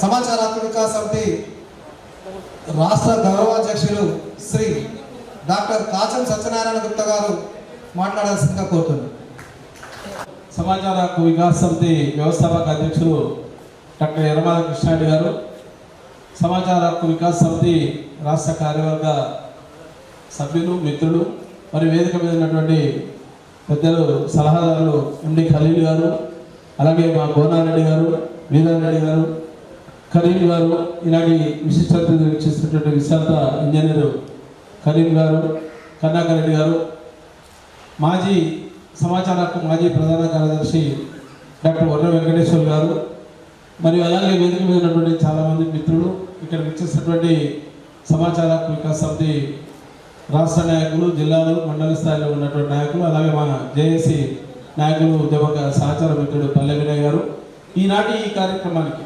సమాచారాత్మక సమితి రాష్ట్ర గౌరవాధ్యక్షులు శ్రీ డాక్టర్ కాచం సత్యనారాయణ గుప్తా గారు మాట్లాడాల్సిందిగా కోరుతున్నాను. సమాచార హక్కు వికాస్ సమితి వ్యవస్థాపక అధ్యక్షులు డాక్టర్ యనమాల కృష్ణారెడ్డి గారు సమాచార హక్కు వికాస్ సమితి రాష్ట్ర కార్యవర్గ సభ్యులు మిత్రులు మరి వేదిక మీద ఉన్నటువంటి పెద్దలు సలహాదారులు ఎండి ఖలీల్ గారు అలాగే మా కోనారెడ్డి గారు వీరారెడ్డి గారు కరీం గారు ఇలాంటి విశిష్ట చేసినటువంటి విశాంత ఇంజనీరు కరీం గారు కర్ణాకర్ రెడ్డి గారు మాజీ సమాచార హక్కు మాజీ ప్రధాన కార్యదర్శి డాక్టర్ వర్ర వెంకటేశ్వర్ గారు మరియు అలాగే వేదిక మీద ఉన్నటువంటి చాలామంది మిత్రులు ఇక్కడ వచ్చేసినటువంటి సమాచార హక్కు వికాస్ సమితి రాష్ట్ర నాయకులు జిల్లాలు మండల స్థాయిలో ఉన్నటువంటి నాయకులు అలాగే మా జేఏసీ నాయకులు ఉద్యమక సహచార మిత్రుడు పల్లె వినయ్ గారు. ఈనాటి ఈ కార్యక్రమానికి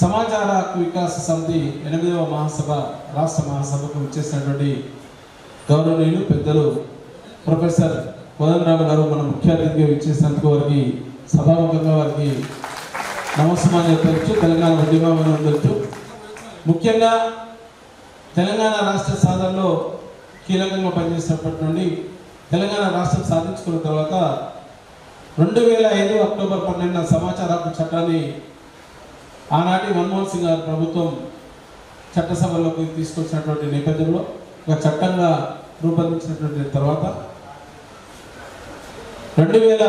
సమాచార వికాస సమితి ఎనిమిదవ మహాసభ రాష్ట్ర మహాసభకు వచ్చేసినటువంటి గౌరవనీయులు పెద్దలు ప్రొఫెసర్ కోదండరావు గారు మన ముఖ్య అతిథిగా ఇచ్చేసినందుకు వారికి సభాముఖంగా వారికి నమస్కారం చెప్పవచ్చు తెలంగాణ ఉద్యమం ఉండొచ్చు ముఖ్యంగా తెలంగాణ రాష్ట్ర సాధనలో కీలకంగా పనిచేసినప్పటి నుండి తెలంగాణ రాష్ట్రం సాధించుకున్న తర్వాత రెండు వేల ఐదు అక్టోబర్ పన్నెండున సమాచార హక్కు చట్టాన్ని ఆనాటి మన్మోహన్ సింగ్ గారు ప్రభుత్వం చట్టసభలోకి తీసుకొచ్చినటువంటి నేపథ్యంలో ఒక చట్టంగా రూపొందించినటువంటి తర్వాత రెండు వేల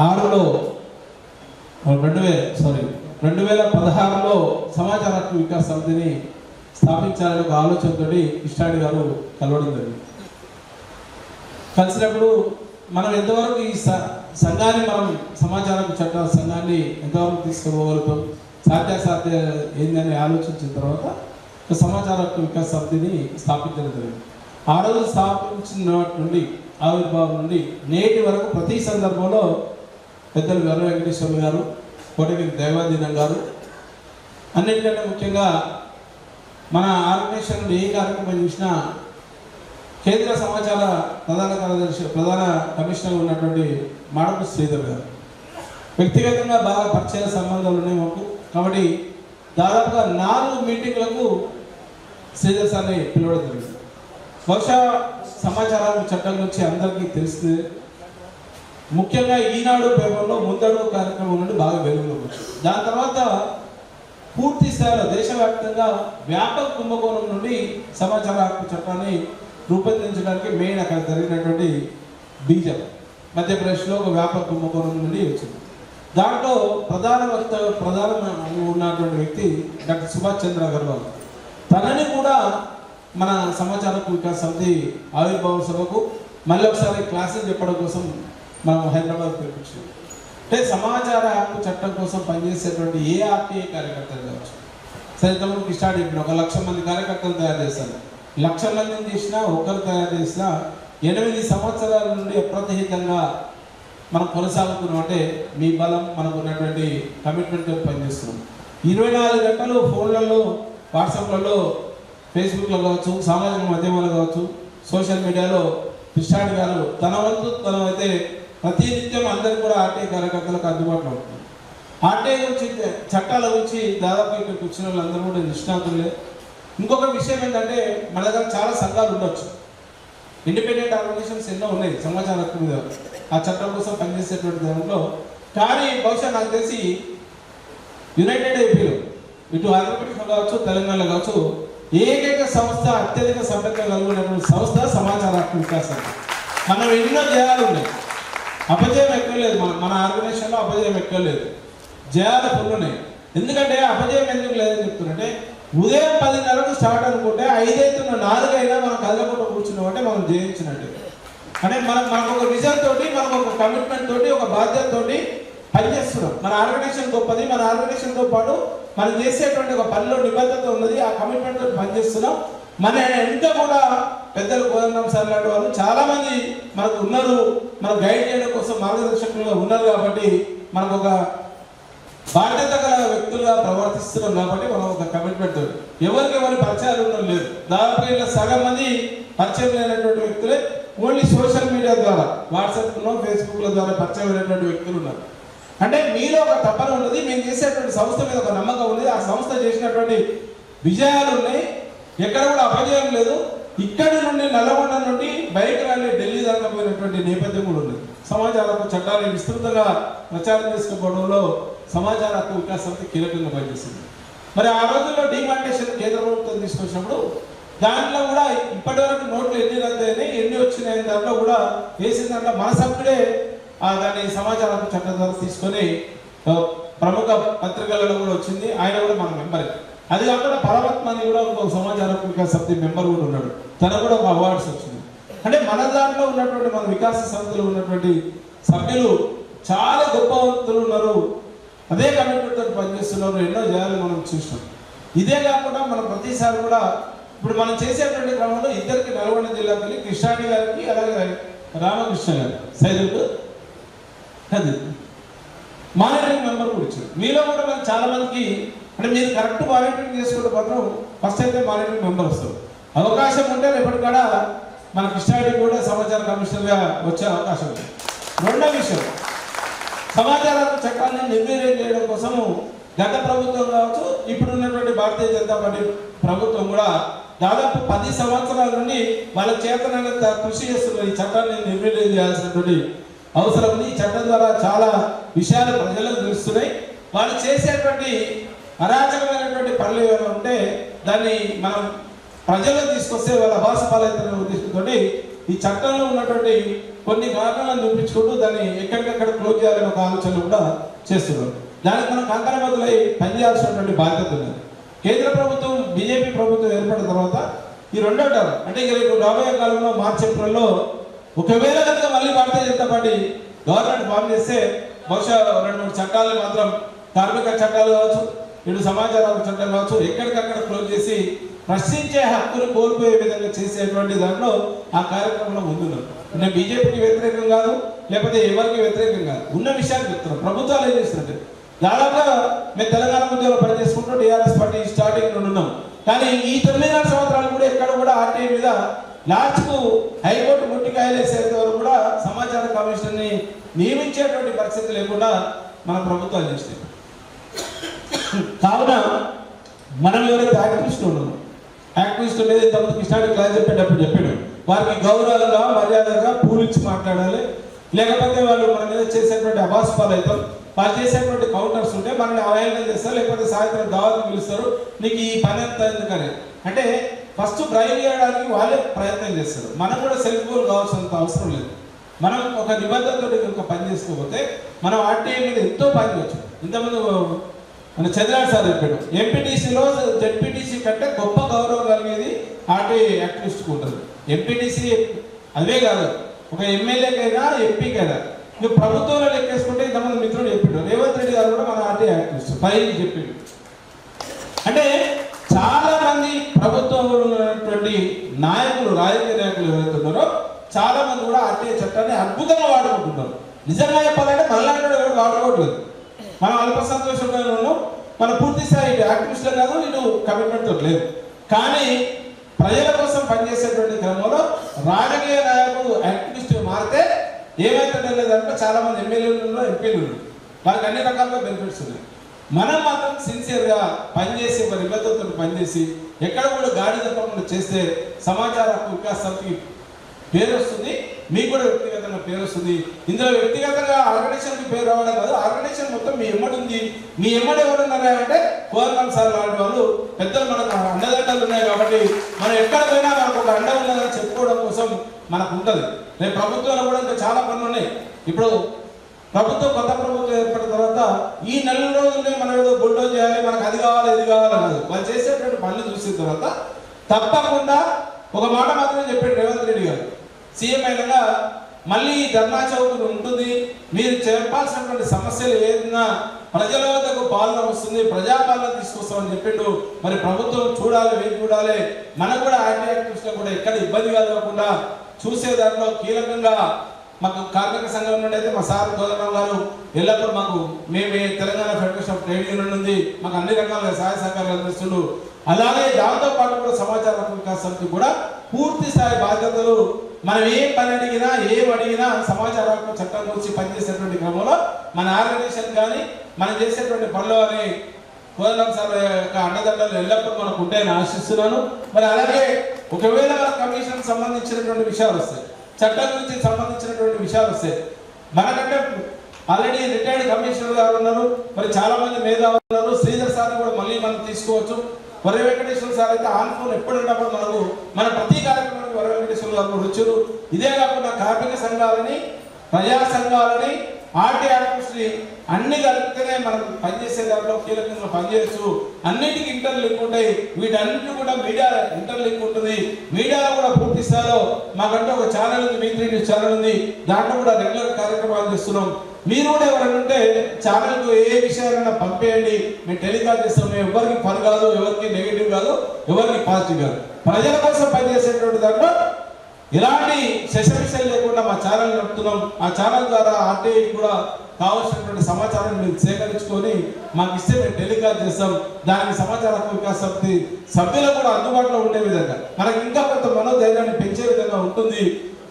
ఆరులో రెండు వేల సారీ రెండు వేల పదహారులో సమాచార హక్కు వికాస్ సమితిని స్థాపించాలని ఒక ఆలోచనతో ఇష్టాడి గారు కలవడం జరిగింది. కలిసినప్పుడు మనం ఎంతవరకు ఈ సంఘాన్ని మనం సమాచారం చట్టాల చట్ట సంఘాన్ని ఎంతవరకు తీసుకుపోగలుగుతాం సాధ్యాసాధ్య ఏందని ఆలోచించిన తర్వాత సమాచార వికాస సమితిని స్థాపించడం జరిగింది. ఆ రోజు స్థాపించిన నుండి ఆవిర్భావం నుండి నేటి వరకు ప్రతి సందర్భంలో పెద్దలు వెర్ర వెంకటేశ్వర్లు గారు కోటగిరి దైవాధీనం గారు అన్నిటికంటే ముఖ్యంగా మన ఆర్గనైజేషన్ ఏ కార్యక్రమం చూసినా కేంద్ర సమాచార ప్రధాన కార్యదర్శి ప్రధాన కమిషనర్ ఉన్నటువంటి మాడపు శ్రీధర్ గారు. వ్యక్తిగతంగా బాగా పరిచయ సంబంధాలు ఉన్నాయి మాకు. కాబట్టి దాదాపుగా నాలుగు మీటింగ్లకు శ్రీధర్ సార్ని పిలవడం జరిగింది. బహుశా సమాచారం చట్టం గురించి అందరికీ తెలుస్తుంది ముఖ్యంగా ఈనాడు పేపర్లో ముందడుగు కార్యక్రమం నుండి బాగా వెలుగులోకి వచ్చింది. దాని తర్వాత పూర్తి స్థాయిలో దేశవ్యాప్తంగా వ్యాపక కుంభకోణం నుండి సమాచార హక్కు చట్టాన్ని రూపొందించడానికి మెయిన్ అక్కడ జరిగినటువంటి బీజం. మధ్యప్రదేశ్లో ఒక వ్యాపార కుంభకోణం నుండి వచ్చింది. దాంట్లో ప్రధాన వక్త ప్రధాన ఉన్నటువంటి వ్యక్తి డాక్టర్ సుభాష్ చంద్ర అగర్వాల్. తనని కూడా మన సమాచార వికాస్ సమితి ఆవిర్భావ సభకు మళ్ళీ ఒకసారి క్లాసులు చెప్పడం కోసం మనం హైదరాబాద్ పిలిపించాం. అంటే సమాచార హక్కు చట్టం కోసం పనిచేసేటువంటి ఏ ఆర్టీఐ కార్యకర్తలు కావచ్చు. సరే ఇంతమందికి స్టార్ట్ చెప్పిన ఒక లక్ష మంది కార్యకర్తలు తయారు చేశారు. లక్షల మందిని చేసినా ఒకరు తయారు చేసినా ఎనిమిది సంవత్సరాల నుండి అప్రతిహితంగా మనం కొనసాగుతున్నాం అంటే మీ బలం మనకు ఉన్నటువంటి కమిట్మెంట్తో పనిచేస్తున్నాం. ఇరవై నాలుగు గంటలు ఫోన్లలో వాట్సాప్లలో ఫేస్బుక్లో కావచ్చు సామాజిక మాధ్యమాలు కావచ్చు సోషల్ మీడియాలో కృష్ణాడు గారు తన వంతు తన అయితే ప్రతి నిత్యం అందరికీ కూడా ఆర్టీఐ కార్యకర్తలకు అందుబాటులో ఉంటుంది ఆర్టీఐ గురించి చట్టాల గురించి దాదాపు ఇక్కడ కూర్చున్న వాళ్ళందరూ కూడా నిష్ణాతులే. ఇంకొక విషయం ఏంటంటే మన దగ్గర చాలా సంఘాలు ఉండొచ్చు. ఇండిపెండెంట్ ఆర్గనైజేషన్స్ ఎన్నో ఉన్నాయి సమాచార హక్కు మీద. ఆ చట్టం కోసం పనిచేసేటువంటి దాంట్లో. కానీ బహుశా నాకు తెలిసి యునైటెడ్ ఏపీలో ఇటు ఆంధ్రప్రదేశ్లో కావచ్చు తెలంగాణలో కావచ్చు ఏకైక సంస్థ అత్యధిక సంపద కలిగినటువంటి సంస్థ సమాచార హక్కు వికాస మనం ఎన్నో జయాలు ఉన్నాయి. అపజయం ఎక్కలేదు మన మన ఆర్గనైజేషన్లో అపజయం ఎక్కలేదు జయాలు ఫుల్ ఉన్నాయి. ఎందుకంటే అపజయం ఎందుకు లేదని చెప్తున్నారంటే ఉదయం పదిన్నరకు స్టార్ట్ అనుకుంటే ఐదైతున్న నాలుగైనా మనం కదలకుండా కూర్చున్నాం అంటే మనం జయించినట్టు. అంటే మనం మనకు ఒక విజన్ తోటి మనకు ఒక కమిట్మెంట్ తోటి ఒక బాధ్యత తోటి పనిచేస్తున్నాం. మన ఆర్గనైజేషన్ గొప్పది మన ఆర్గనైజేషన్తో పాటు మనం చేసేటువంటి ఒక పనిలో నిబద్ధత ఉన్నది ఆ కమిట్మెంట్ తోటి పనిచేస్తున్నాం. మన ఎంత కూడా పెద్దలు కోదండం సార్ లాంటి వాళ్ళు చాలా మంది మనకు ఉన్నారు. మన గైడ్ చేయడం కోసం మార్గదర్శకులుగా ఉన్నారు కాబట్టి మనకు ఒక బాధ్యత గల వ్యక్తులుగా ప్రవర్తిస్తున్నాం కాబట్టి మనం ఒక కమిట్మెంట్ ఎవరికి ఎవరి పరిచయాలు ఉండడం లేదు. దాదాపు ఇలా సగం మంది పరిచయం లేనటువంటి వ్యక్తులే ఓన్లీ సోషల్ మీడియా ద్వారా వాట్సాప్లో ఫేస్బుక్ల ద్వారా పరిచయం లేనటువంటి వ్యక్తులు ఉన్నారు. అంటే మీలో ఒక తపన ఉన్నది మేము చేసేటువంటి సంస్థ మీద ఒక నమ్మకం ఉంది ఆ సంస్థ చేసినటువంటి విజయాలు ఉన్నాయి. ఎక్కడ కూడా అపజయం లేదు. ఇక్కడి నుండి నల్లగొండ నుండి బయట ర్యాలీ ఢిల్లీ దాకా పోయినటువంటి నేపథ్యం కూడా ఉంది సమాజాలకు చట్టాన్ని విస్తృతంగా ప్రచారం చేసుకోవడంలో సమాచార హక్కు వికాస్ కీలకంగా పనిచేసింది. మరి ఆ రోజుల్లో డిమాండేషన్ కేంద్ర ప్రభుత్వం తీసుకొచ్చినప్పుడు దాంట్లో కూడా ఇప్పటి వరకు నోట్లు ఎన్ని రద్దయినాయి ఎన్ని వచ్చినాయి దాంట్లో కూడా వేసిన దాంట్లో మన సభ్యుడే దాన్ని సమాచార చట్టం ద్వారా తీసుకొని ప్రముఖ పత్రికలలో కూడా వచ్చింది. ఆయన కూడా మన మెంబర్. అది కాకుండా పరమాత్మ అని కూడా ఒక సమాచార హక్కు వికాస్ సమితి మెంబర్ కూడా ఉన్నాడు. తన కూడా ఒక అవార్డ్స్ వచ్చింది. అంటే మన దాంట్లో ఉన్నటువంటి మన వికాస సమితిలో ఉన్నటువంటి సభ్యులు చాలా గొప్పవంతులు ఉన్నారు. అదే కమిట్మెంట్ తోటి పనిచేస్తున్నారు ఎన్నో జనాలు మనం చూసినాం. ఇదే కాకుండా మనం ప్రతిసారి కూడా ఇప్పుడు మనం చేసేటువంటి క్రమంలో ఇద్దరికి నల్గొండ జిల్లాకి వెళ్ళి కృష్ణాడి గారికి అలాగే రామకృష్ణ గారు సైజు అది మానిటరింగ్ మెంబర్ కూడా ఇచ్చారు. మీలో కూడా మనం చాలా మందికి అంటే మీరు కరెక్ట్ మానిటరింగ్ చేసుకుంటే మాత్రం ఫస్ట్ అయితే మానిటరింగ్ మెంబర్ వస్తారు. అవకాశం ఉంటే రేపటి కూడా మన కృష్ణాడి కూడా సమాచార కమిషనర్గా వచ్చే అవకాశం ఉంది. రెండో విషయం సమాచార చట్టాన్ని నిర్వీర్యం చేయడం కోసము గత ప్రభుత్వం కావచ్చు ఇప్పుడు ఉన్నటువంటి భారతీయ జనతా పార్టీ ప్రభుత్వం కూడా దాదాపు పది సంవత్సరాల నుండి వాళ్ళ చేతనంత కృషి చేస్తున్న ఈ చట్టాన్ని నిర్వీర్యం చేయాల్సినటువంటి అవసరం ఉంది. ఈ చట్టం ద్వారా చాలా విషయాలు ప్రజలకు తెలుస్తున్నాయి. వాళ్ళు చేసేటువంటి అరాచకమైనటువంటి పనులు ఏమైనా ఉంటే దాన్ని మనం ప్రజలకు తీసుకొస్తే వాళ్ళ భాష పాలైతున్న ఉద్దేశంతో ఈ చట్టంలో ఉన్నటువంటి కొన్ని కారణాలను చూపించుకుంటూ దాన్ని ఎక్కడికక్కడ క్లోజ్ చేయాలని ఒక ఆలోచన కూడా చేస్తున్నారు. దానికి మనం కంకణబద్దులై పనిచేయాల్సినటువంటి బాధ్యత ఉన్నది. కేంద్ర ప్రభుత్వం బీజేపీ ప్రభుత్వం ఏర్పడిన తర్వాత ఈ రెండో టర్మ్ అంటే ఇక రేపు రాబోయే కాలంలో మార్చి ఏప్రిల్లో ఒకవేళ కనుక మళ్ళీ Bharatiya Janata party government form చేస్తే బహుశా రెండు మూడు చట్టాలు మాత్రం కార్మిక చట్టాలు కావచ్చు ఇటు సమాచార చట్టాలు కావచ్చు ఎక్కడికక్కడ క్లోజ్ చేసి ప్రశ్నించే హక్కును కోల్పోయే విధంగా చేసేటువంటి దాంట్లో ఆ కార్యక్రమంలో ముందున్నాం నేను బీజేపీకి వ్యతిరేకం కాదు లేకపోతే ఎవరికి వ్యతిరేకం కాదు. ఉన్న విషయాన్ని చెప్తున్నాం ప్రభుత్వాలు ఏం చేస్తుంటే దాదాపుగా మేము తెలంగాణ ఉద్యోగంలో పనిచేసుకుంటూ టీఆర్ఎస్ పార్టీ స్టార్టింగ్ నుండి ఉన్నాం. కానీ ఈ తొమ్మిదిన్నర సంవత్సరాలు కూడా ఎక్కడ కూడా ఆర్టీఐ మీద లాస్ట్కు హైకోర్టు ముట్టికాయలేసేంత వరకు కూడా సమాచార కమిషన్ని నియమించేటువంటి పరిస్థితి లేకుండా మన ప్రభుత్వాలు చేసినాయి కావున మనం ఎవరైతే యాక్టివిస్టులు ఉన్నామో యాక్టివిస్ట్ లేదు ఇంతకుముందు కృష్ణాడి క్లాస్ చెప్పేటప్పుడు చెప్పాడు. వారికి గౌరవంగా మర్యాదగా పూలిచ్చి మాట్లాడాలి. లేకపోతే వాళ్ళు మన మీద చేసేటువంటి అభాస్ అవుతాం వాళ్ళు చేసేటువంటి కౌంటర్స్ ఉంటే మనల్ని అవహేళన చేస్తారు లేకపోతే సాయంత్రం దావత్ పిలుస్తారు. నీకు ఈ పని ఎంత ఎందుకని? అంటే ఫస్ట్ డ్రైవ్ చేయడానికి వాళ్ళే ప్రయత్నం చేస్తారు. మనం కూడా సెల్ఫ్ గోల్ కావాల్సినంత అవసరం లేదు. మనం ఒక నిబంధనతో కనుక పని చేసుకోకపోతే మనం ఆర్టీఐ మీద ఎంతో పని చేయొచ్చు ఇంతకుముందు మన చంద్రనాథ్ సార్ చెప్పాడు ఎంపీటీసీలో జెడ్పీటీసీ కంటే గొప్ప గౌరవం కలిగేది ఆర్టీ యాక్టివిస్ట్కి ఉంటుంది. ఎంపీటీసీ అదే కాదు ఒక ఎమ్మెల్యేకైనా ఎంపీకైనా ఇక ప్రభుత్వంలో లెక్కేసుకుంటే ఇంతమంది మిత్రుడు చెప్పిండు. రేవంత్ రెడ్డి గారు కూడా మన ఆర్టీ యాక్టివిస్ట్ పైకి చెప్పిండు. అంటే చాలా మంది ప్రభుత్వంలో ఉన్నటువంటి నాయకులు రాజకీయ నాయకులు ఎవరైతే ఉన్నారో చాలా మంది కూడా ఆర్టీఐ చట్టాన్ని అద్భుతంగా వాడుకుంటున్నారు. నిజంగా చెప్పాలంటే మళ్ళీ కూడా వాడుకోవట్లేదు. మనం అల్ప సంతోషంగా ఉన్నాం. మన పూర్తి స్థాయి యాక్టివిస్టులు కాదు ఇటు కమిట్మెంట్ లేదు. కానీ ప్రజల కోసం పనిచేసేటువంటి క్రమంలో రాజకీయ నాయకుడు యాక్టివిస్ట్ మారితే ఏమైతే చాలా మంది ఎమ్మెల్యేలు ఎంపీలు వాళ్ళకి అన్ని రకాలుగా బెనిఫిట్స్ ఉన్నాయి. మనం మాత్రం సిన్సియర్గా పనిచేసి మరి నిబద్ధతతో పనిచేసి ఎక్కడ కూడా గాడి తప్పకుండా చేస్తే సమాచార హక్కు వికాస్ పేరు వస్తుంది మీకు కూడా వ్యక్తిగతంగా పేరు వస్తుంది ఇందులో వ్యక్తిగతంగా ఆర్గనైజేషన్కి పేరు రావడం కాదు ఆర్గనైజేషన్ మొత్తం మీ ఎమ్మడి ఉంది. మీ ఎమ్మడి ఎవరున్నారా అంటే కోరమల్ సార్ లాంటి వాళ్ళు. పెద్దలు మనకు అండదండలు ఉన్నాయి కాబట్టి మనం ఎక్కడ పోయినా మనకు ఒక అండ ఉన్నదని చెప్పుకోవడం కోసం మనకు ఉంటుంది. రేపు ప్రభుత్వంలో కూడా ఇంకా చాలా పనులు ఉన్నాయి. ఇప్పుడు ప్రభుత్వం కొత్త ప్రభుత్వం ఏర్పడిన తర్వాత ఈ నెల రోజులనే మనం ఏదో బుల్డోజ్ చేయాలి మనకు అది కావాలి ఇది కావాలి కాదు వాళ్ళు చేసేటువంటి పనులు చూసిన తర్వాత తప్పకుండా ఒక మాట మాత్రమే చెప్పాడు రేవంత్ రెడ్డి గారు. సీఎం అయినగా మళ్ళీ ధర్నా చౌక్ ఉంటుంది. మీరు చెప్పాల్సినటువంటి సమస్యలు ఏదైనా ప్రజల వద్దకు పాలన వస్తుంది ప్రజాపాలన తీసుకొస్తామని చెప్పిండు. మరి ప్రభుత్వం చూడాలి వేచి చూడాలి? మనకు కూడా ఆర్టీ యాక్టివిస్ట్ కూడా ఎక్కడ ఇబ్బంది కలగకుండా చూసే దాంట్లో కీలకంగా మాకు కార్మిక సంఘం నుండి అయితే మా సార్ గోదరావు గారు ఎల్లప్పుడూ మాకు మేమే Telangana federation of trade union ఉంది మాకు అన్ని రకాల సహాయ సహకారాలు అందిస్తుండ్రు అలాగే దాంతో పాటు కూడా సమాచార వికాసానికి కూడా పూర్తి స్థాయి బాధ్యతలు మనం ఏ పని అడిగినా ఏం అడిగినా సమాచార హక్కు చట్టం గురించి పనిచేసేటువంటి క్రమంలో మన ఆర్గనైజేషన్ కానీ మనం చేసేటువంటి పనులు అని కోదలం సార్ యొక్క అండదండలు ఎల్లప్పుడూ మనకు ఉంటాయని ఆశిస్తున్నాను. మరి అలాగే ఒకవేళ మన కమిషన్ సంబంధించినటువంటి విషయాలు వస్తాయి చట్టం గురించి సంబంధించినటువంటి విషయాలు వస్తాయి మనకంటే ఆల్రెడీ రిటైర్డ్ కమిషనర్ గారు ఉన్నారు మరి చాలా మంది మేధావులు ఉన్నారు శ్రీధర్ సార్ కూడా మళ్ళీ మనం తీసుకోవచ్చు. వరి వెంకటేశ్వర సార్ అయితే ఆన్ ఫోన్ ఎప్పుడున్నప్పుడు మనకు మన ప్రతి కార్యక్రమానికి వరి వెంకటేశ్వర గారు కూడా వచ్చారు. ఇదే కాకుండా కార్మిక సంఘాలని ప్రజా సంఘాలని ఆర్టీ యాక్టివిస్ట్ని అన్ని కలిపితేనే మనం పనిచేసే దాంట్లో కీలకంగా పనిచేయచ్చు. అన్నిటికీ ఇంటర్లింక్ ఉంటాయి. వీటన్నిటి కూడా మీడియా ఇంటర్లింక్ ఉంటుంది. మీడియాలో కూడా పూర్తి స్థాయిలో మాకంటే ఒక ఛానల్ ఉంది మీ త్రీ న్యూస్ ఛానల్ ఉంది. దాంట్లో కూడా రెగ్యులర్ కార్యక్రమాలు చేస్తున్నాం. మీరు కూడా ఎవరైనా ఉంటే ఛానల్కు ఏ విషయాలైనా పంపేయండి. మేము టెలికాస్ట్ చేస్తాం. మేము ఎవరికి పని కాదు ఎవరికి నెగిటివ్ కాదు ఎవరికి పాజిటివ్ కాదు. ప్రజల కోసం పనిచేసేటువంటి దాంట్లో ఎలాంటి శశమిషలు లేకుండా మా ఛానల్ నడుపుతున్నాం. ఆ ఛానల్ ద్వారా ఆర్టీఐ కూడా కావాల్సినటువంటి సమాచారాన్ని మీరు సేకరించుకొని మాకు ఇస్తే మేము టెలికాస్ట్ చేస్తాం. దానికి సమాచార వికాస సమితి సభ్యులు కూడా అందుబాటులో ఉండే విధంగా. మనకి ఇంకా కొంత మనోధైర్యాన్ని పెంచే విధంగా ఉంటుంది.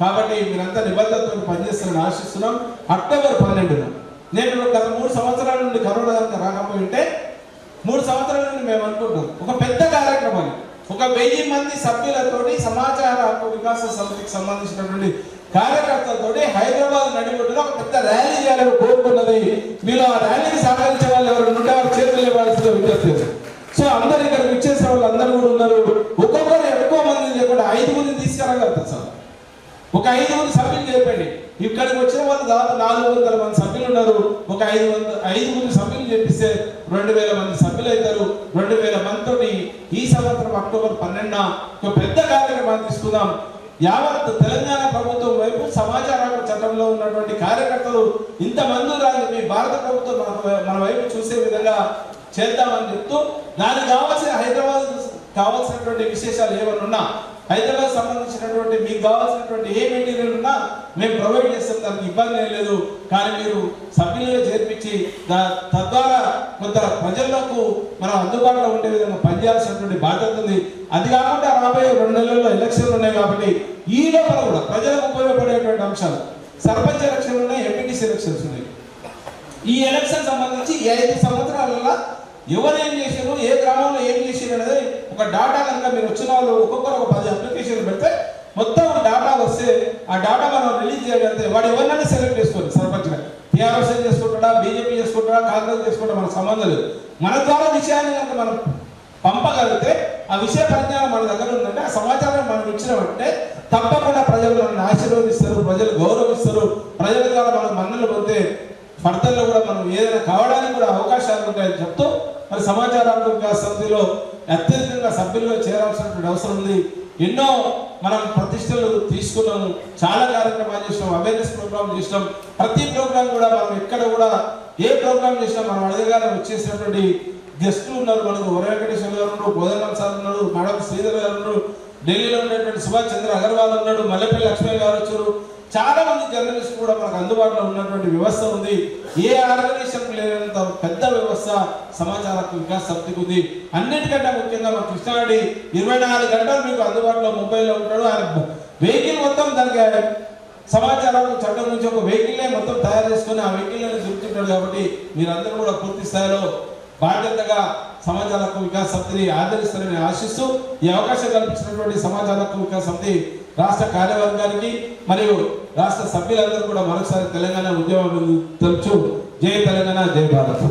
కాబట్టి మీరంతా నిబద్ధతతో పనిచేస్తారని ఆశిస్తున్నాం. అక్టోబర్ పన్నెండున. నేను గత మూడు సంవత్సరాల నుండి కరోనా కనుక రాకపోయి ఉంటే మూడు సంవత్సరాల నుండి మేము అనుకుంటాం ఒక పెద్ద కార్యక్రమాన్ని ఒక వెయ్యి మంది సభ్యులతోటి సమాచార హక్కు వికాస సమితికి సంబంధించినటువంటి కార్యకర్తలతోటి హైదరాబాద్ నడిబొడ్డులో ఒక పెద్ద ర్యాలీ చేయాలని కోరుకున్నది. మీరు ఆ ర్యాలీని సహకరించే వాళ్ళు ఎవరు ఉంటే వారు చేతులు ఇవ్వాల్సిన విజ్ఞప్తి సో అందరు ఇక్కడ విచ్చేసిన వాళ్ళు అందరూ కూడా ఉన్నారు. ఒక్కొక్కరు ఎక్కువ మంది లేకుండా ఐదు మందిని తీసుకురాగలుగుతారు సార్. ఒక ఐదు మంది సభ్యులు చెప్పండి. ఇక్కడికి వచ్చిన వాళ్ళు దాదాపు నాలుగు వందల మంది సభ్యులు ఉన్నారు. ఒక ఐదు వంద ఐదు మంది సభ్యులు చెప్పిస్తే రెండు వేల మంది సభ్యులు అవుతారు. రెండు వేల మందితోటి ఈ సంవత్సరం అక్టోబర్ పన్నెండున ఒక పెద్ద కార్యక్రమాన్ని తీసుకుందాం. యావత్ తెలంగాణ ప్రభుత్వం వైపు సమాచార చట్టంలో ఉన్నటువంటి కార్యకర్తలు ఇంతమంది రాని మీ భారత ప్రభుత్వం మన మన వైపు చూసే విధంగా చేద్దామని చెప్తూ దానికి కావాల్సిన హైదరాబాద్ కావాల్సినటువంటి విశేషాలు ఏమైనా ఉన్నా హైదరాబాద్ సంబంధించినటువంటి మీకు కావాల్సినటువంటి ఏ మెటీరియల్ ఉన్నా మేము ప్రొవైడ్ చేస్తాం దానికి ఇబ్బంది ఏం లేదు. కానీ మీరు సభ్యులుగా చేర్పించి తద్వారా కొంత ప్రజలకు మనం అందుబాటులో ఉండే విధంగా పనిచేయాల్సినటువంటి బాధ్యత ఉంది. అది కాకుండా రాబోయే రెండు నెలల్లో ఎలక్షన్లు ఉన్నాయి కాబట్టి ఈ లోపల కూడా ప్రజలకు ఉపయోగపడేటువంటి అంశాలు. సర్పంచ్ ఎలక్షన్లు ఉన్నాయి ఎంపీటీసీ ఎలక్షన్స్ ఉన్నాయి. ఈ ఎలక్షన్ సంబంధించి ఐదు సంవత్సరాలలో ఎవరు ఏం చేశారు ఏ గ్రామంలో ఏం చేశారు అనేది ఒక డాటా కనుక మీరు వచ్చిన వాళ్ళు ఒక్కొక్కరు ఒక పది అప్లికేషన్ పెడితే మొత్తం డాటా వస్తే ఆ డాటా మనం రిలీజ్ చేయగలిగితే వాడు ఎవరినైనా సెలెక్ట్ చేసుకోండి సర్పంచ్ టీఆర్ఎస్ చేసుకుంటాడా? బీజేపీ చేసుకుంటాడా? కాంగ్రెస్ చేసుకుంటా మన సంబంధం లేదు. మన ద్వారా విషయాన్ని కనుక మనం పంపగలిగితే ఆ విషయ పరిజ్ఞానం మన దగ్గర ఉందంటే ఆ సమాచారం మనం ఇచ్చినామంటే తప్పకుండా ప్రజలు మనల్ని ఆశీర్వదిస్తారు ప్రజలు గౌరవిస్తారు. ప్రజల ద్వారా మనం మన్నలు పొందే భర్తల్లో కూడా మనం ఏదైనా కావడానికి కూడా అవకాశాలు ఉంటాయని చెప్తూ మరి సమాచార హక్కు సమితిలో అత్యధికంగా సభ్యులుగా చేరాల్సినటువంటి అవసరం ఉంది. ఎన్నో మనం ప్రతిష్టలు తీసుకున్నాము. చాలా కార్యక్రమాలు చేసినాం. అవేర్నెస్ ప్రోగ్రామ్ చేసినాం. ప్రతి ప్రోగ్రామ్ కూడా మనం ఎక్కడ కూడా ఏ ప్రోగ్రామ్ చేసినా మనం అడగగానే వచ్చేసినటువంటి గెస్టులు ఉన్నారు. మనకు వర వెంకటేశ్వర గారు ఉన్నారు బోధనం సార్ ఉన్నారు మేడం శ్రీధర్ గారు ఉన్నారు ఢిల్లీలో ఉన్నటువంటి సుభాష్ చంద్ర అగర్వాల్ ఉన్నాడు మల్లెపల్లి లక్ష్మీ గారు వచ్చారు. చాలా మంది జర్నలిస్ట్ కూడా మనకు అందుబాటులో ఉన్నటువంటి వ్యవస్థ ఉంది. ఏ ఆర్గనైజేషన్ లేనంత పెద్ద వ్యవస్థ సమాచార వికాస సమితికి ఉంది. అన్నిటికంటే ముఖ్యంగా మా కృష్ణారెడ్డి ఇరవై నాలుగు గంటలు మీకు అందుబాటులో ముంబైలో ఉంటాడు. ఆయన వెహికల్ మొత్తం దానికి సమాచారం చట్టం నుంచి ఒక వెహికల్నే మొత్తం తయారు చేసుకుని ఆ వెహికల్ని చూపుతుంటాడు కాబట్టి మీరందరూ కూడా పూర్తి స్థాయిలో బాధ్యతగా సమాచార వికాస సమితిని ఆదరిస్తారని ఆశిస్తూ ఈ అవకాశం కల్పించినటువంటి సమాచార వికాస సమితి రాష్ట్ర కార్యవర్గానికి మరియు రాష్ట్ర సభ్యులందరూ కూడా మరొకసారి తెలంగాణ ఉద్యమం తలుచు జై తెలంగాణ జై భారత్.